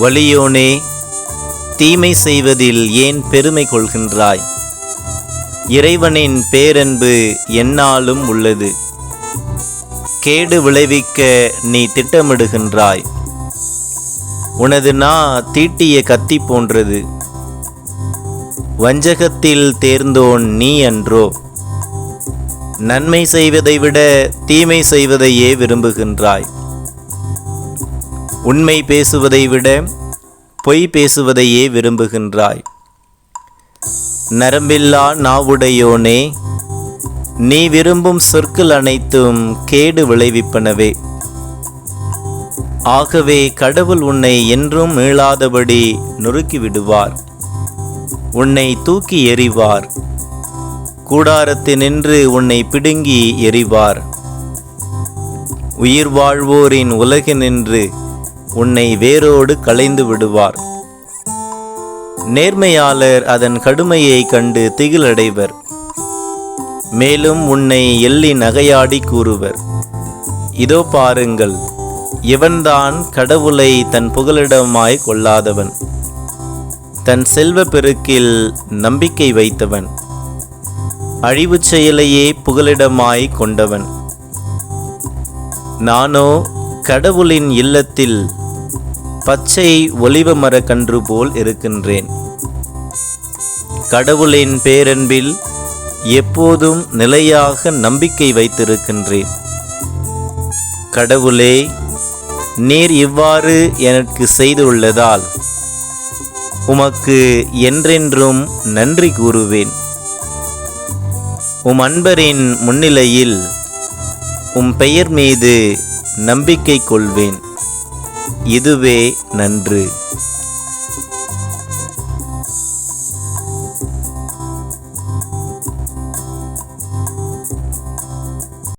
வலியோனே தீமை செய்வதில் ஏன் பெருமை கொள்கின்றாய்? இறைவனின் பேரன்பு என்னாலும் உள்ளது. கேடு விளைவிக்க நீ திட்டமிடுகின்றாய். உனது நா தீட்டிய கத்தி போன்றது. வஞ்சகத்தில் தேர்ந்தோன் நீ அன்றோ. நன்மை செய்வதை விட தீமை செய்வதையே விரும்புகின்றாய். உண்மை பேசுவதை விட பொய் பேசுவதையே விரும்புகின்றாய். நரம்பில்லா நாவுடையோனே நீ விரும்பும் சொற்கள் அனைத்தும் கேடு விளைவிப்பனவே. ஆகவே கடவுள் உன்னை என்றும் மீளாதபடி நொறுக்கிவிடுவார். உன்னை தூக்கி எறிவார். கூடாரத்தினின்று உன்னை பிடுங்கி எறிவார். உயிர் வாழ்வோரின் உலகினின்று உன்னை வேரோடு களைந்து விடுவார். நேர்மையாளர் அதன் கடுமையை கண்டு திகிலடைவர். மேலும் உன்னை எள்ளி நகையாடி கூறுவர். இதோ பாருங்கள் இவன்தான் கடவுளை தன் புகலிடமாய் கொள்ளாதவன். தன் செல்வ பெருக்கில் நம்பிக்கை வைத்தவன். அழிவுச் செயலையே புகலிடமாய் கொண்டவன். நானோ கடவுளின் இல்லத்தில் பச்சை ஒலிவ மரக்கன்று போல் இருக்கின்றேன். கடவுளின் பேரன்பில் எப்போதும் நிலையாக நம்பிக்கை வைத்திருக்கின்றேன். கடவுளே நீர் இவ்வாறு எனக்கு செய்துள்ளதால் உமக்கு என்றென்றும் நன்றி கூறுவேன். உம் அன்பரின் முன்னிலையில் உம் பெயர் மீது நம்பிக்கை கொள்வேன். இதுவே நன்று.